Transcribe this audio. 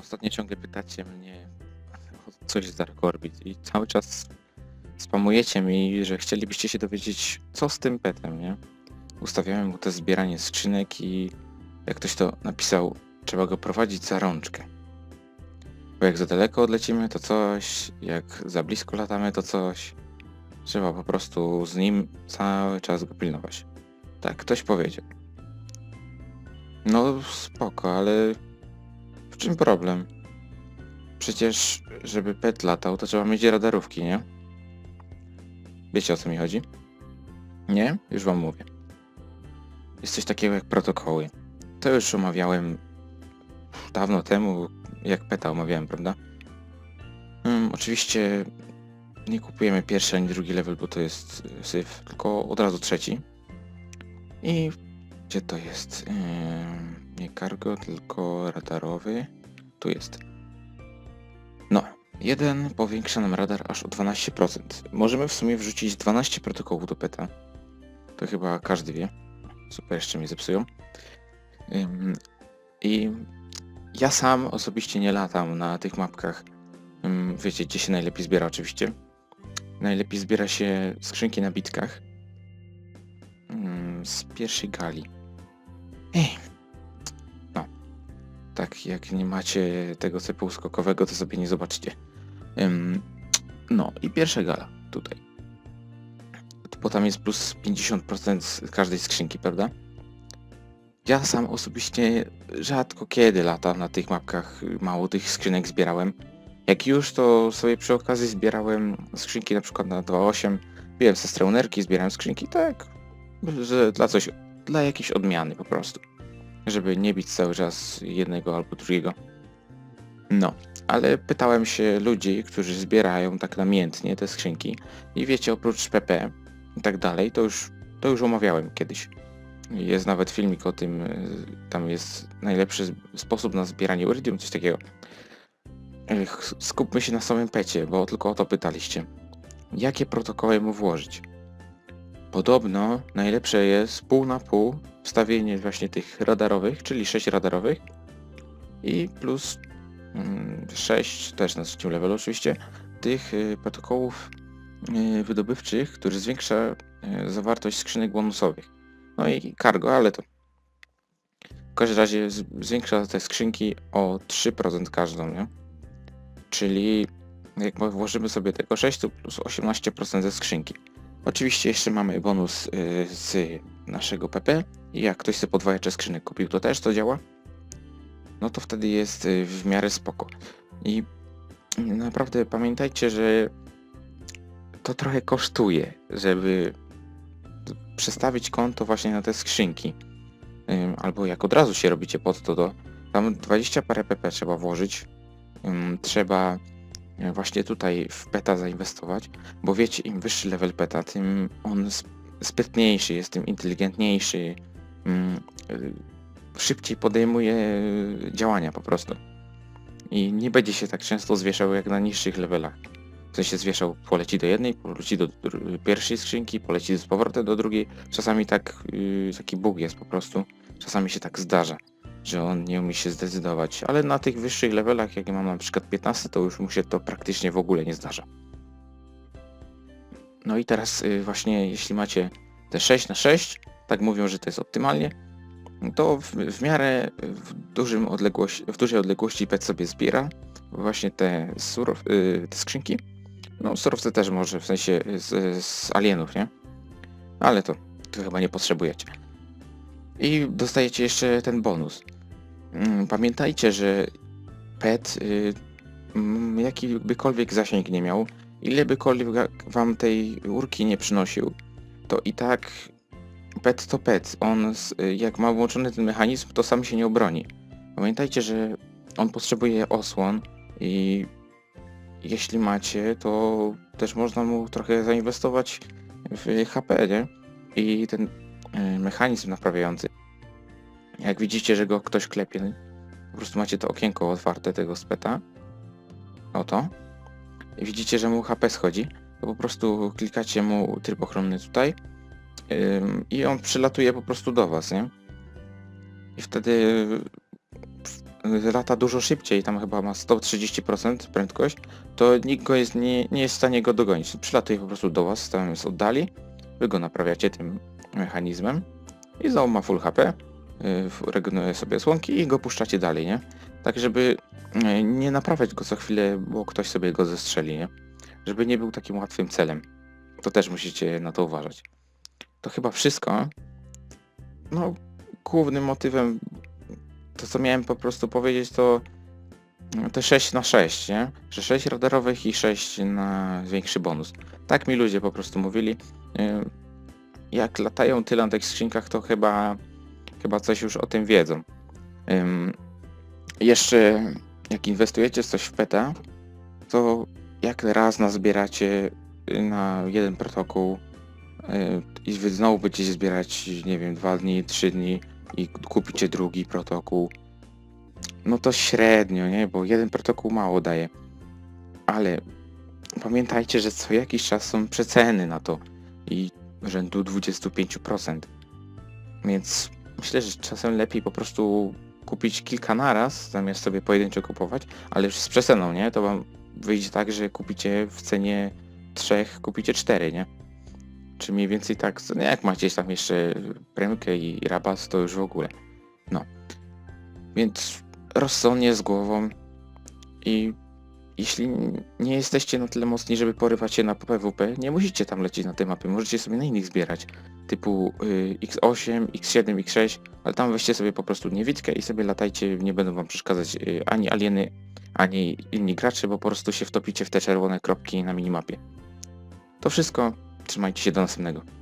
ostatnio ciągle pytacie mnie o coś z Dark Orbit i cały czas spamujecie mi, że chcielibyście się dowiedzieć, co z tym petem, nie? Ustawiałem mu to zbieranie skrzynek i jak ktoś to napisał, trzeba go prowadzić za rączkę. Bo jak za daleko odlecimy, to coś, jak za blisko latamy, to coś. Trzeba po prostu z nim cały czas go pilnować. Tak, ktoś powiedział. No spoko, ale czym problem? Przecież, żeby pet latał, to trzeba mieć radarówki, nie? Wiecie o co mi chodzi? Nie? Już wam mówię. Jest coś takiego jak protokoły. To już omawiałem dawno temu, jak peta omawiałem, prawda? Hmm, oczywiście nie kupujemy pierwszy ani drugi level, bo to jest y, syf, tylko od razu trzeci. I gdzie to jest? Ym, nie cargo, tylko radarowy. Tu jest. No, jeden powiększa nam radar aż o 12%. Możemy w sumie wrzucić 12 protokołów do peta. To chyba każdy wie. Super, jeszcze mnie zepsują. Ym, I ja sam osobiście nie latam na tych mapkach. Ym, wiecie, gdzie się najlepiej zbiera oczywiście. Najlepiej zbiera się skrzynki na bitkach. Ym, z pierwszej gali. Ej. Tak, jak nie macie tego cepu skokowego, to sobie nie zobaczcie. Ym, no i pierwsza gala tutaj. Bo tam jest plus 50% z każdej skrzynki, prawda? Ja sam osobiście rzadko kiedy latam na tych mapkach, mało tych skrzynek zbierałem. Jak już, to sobie przy okazji zbierałem skrzynki na przykład na 2.8. Byłem ze streunerki, zbierałem skrzynki, tak, że dla coś, dla jakiejś odmiany po prostu. Żeby nie bić cały czas jednego albo drugiego. No, ale pytałem się ludzi, którzy zbierają tak namiętnie te skrzynki i wiecie, oprócz PP i tak dalej, to już, to już omawiałem kiedyś. Jest nawet filmik o tym, tam jest najlepszy sposób na zbieranie iridium, coś takiego. Skupmy się na samym pecie, bo tylko o to pytaliście. Jakie protokoły mu włożyć? Podobno najlepsze jest pół na pół wstawienie właśnie tych radarowych, czyli 6 radarowych i plus 6, też na trzecim levelu oczywiście, tych y, protokołów y, wydobywczych, który zwiększa y, zawartość skrzynek bonusowych. No i cargo, ale to w każdym razie zwiększa te skrzynki o 3% każdą, nie? Czyli jak włożymy sobie tego 6 to plus 18% ze skrzynki. Oczywiście jeszcze mamy bonus y, z naszego PP jak ktoś sobie podwajacze skrzynek kupił, to też to działa. No to wtedy jest y, w miarę spoko. I naprawdę pamiętajcie, że to trochę kosztuje, żeby przestawić konto właśnie na te skrzynki. Albo jak od razu się robicie pod to, to tam 20 parę PP trzeba włożyć. Trzeba właśnie tutaj w peta zainwestować, bo wiecie, im wyższy level peta, tym on sp- sprytniejszy jest, tym inteligentniejszy, ym, y, szybciej podejmuje y, działania po prostu. I nie będzie się tak często zwieszał jak na niższych levelach. W sensie zwieszał, poleci do jednej, poleci do pierwszej skrzynki, poleci z powrotem do drugiej. Czasami tak, yy, taki bóg jest po prostu. Czasami się tak zdarza, że on nie umie się zdecydować. Ale na tych wyższych levelach, jak ja mam na przykład 15, to już mu się to praktycznie w ogóle nie zdarza. No i teraz yy, właśnie, jeśli macie te 6 na 6, tak mówią, że to jest optymalnie, to w, w miarę w, dużym odległości, w dużej odległości pet sobie zbiera właśnie te, yy, te skrzynki. No surowce też może, w sensie z, z alienów, nie? Ale to, to chyba nie potrzebujecie. I dostajecie jeszcze ten bonus. Mm, Pamiętajcie, że pet, y, jakikolwiek zasięg nie miał, ile bykolwiek ga- wam tej urki nie przynosił, to i tak pet to pet. On, s- jak ma włączony ten mechanizm, to sam się nie obroni. Pamiętajcie, że on potrzebuje osłon i jeśli macie, to też można mu trochę zainwestować w HP, nie? I ten mechanizm naprawiający. Jak widzicie, że go ktoś klepie, po prostu macie to okienko otwarte tego speta. Oto. I widzicie, że mu HP schodzi. To po prostu klikacie mu tryb ochronny tutaj i on przylatuje po prostu do was, nie? I wtedy y, lata dużo szybciej, tam chyba ma 130% prędkość, to nikt go jest, nie, nie jest w stanie go dogonić. Przylatuje po prostu do was, tam z oddali, wy go naprawiacie tym mechanizmem i znowu ma full HP, y, regeneruje sobie słonki i go puszczacie dalej, nie? Tak, żeby y, nie naprawiać go co chwilę, bo ktoś sobie go zestrzeli, nie? Żeby nie był takim łatwym celem. To też musicie na to uważać. To chyba wszystko. No, głównym motywem, to co miałem po prostu powiedzieć, to te 6 na 6, nie? Że 6 radarowych i 6 na większy bonus. Tak mi ludzie po prostu mówili. Jak latają tyle na tych skrzynkach, to chyba, chyba coś już o tym wiedzą. Jeszcze jak inwestujecie coś w PETA, to jak raz nazbieracie y, na jeden protokół y, i znowu będziecie zbierać, nie wiem, dwa dni, trzy dni i kupicie drugi protokół, no to średnio, nie? Bo jeden protokół mało daje. Ale pamiętajcie, że co jakiś czas są przeceny na to i rzędu 25%. Więc myślę, że czasem lepiej po prostu kupić kilka naraz, zamiast sobie pojedynczo kupować, ale już z przeceną, nie? To wam wyjdzie tak, że kupicie w cenie trzech, kupicie cztery, nie? Czy mniej więcej tak, no jak macie tam jeszcze premkę i rabat, to już w ogóle. No. Więc rozsądnie z głową i jeśli nie jesteście na tyle mocni, żeby porywać się na PWP, nie musicie tam lecieć na te mapy, możecie sobie na innych zbierać, typu y, X8, X7, X6, ale tam weźcie sobie po prostu niewidkę i sobie latajcie, nie będą wam przeszkadzać y, ani alieny, ani inni gracze, bo po prostu się wtopicie w te czerwone kropki na minimapie. To wszystko, trzymajcie się do następnego.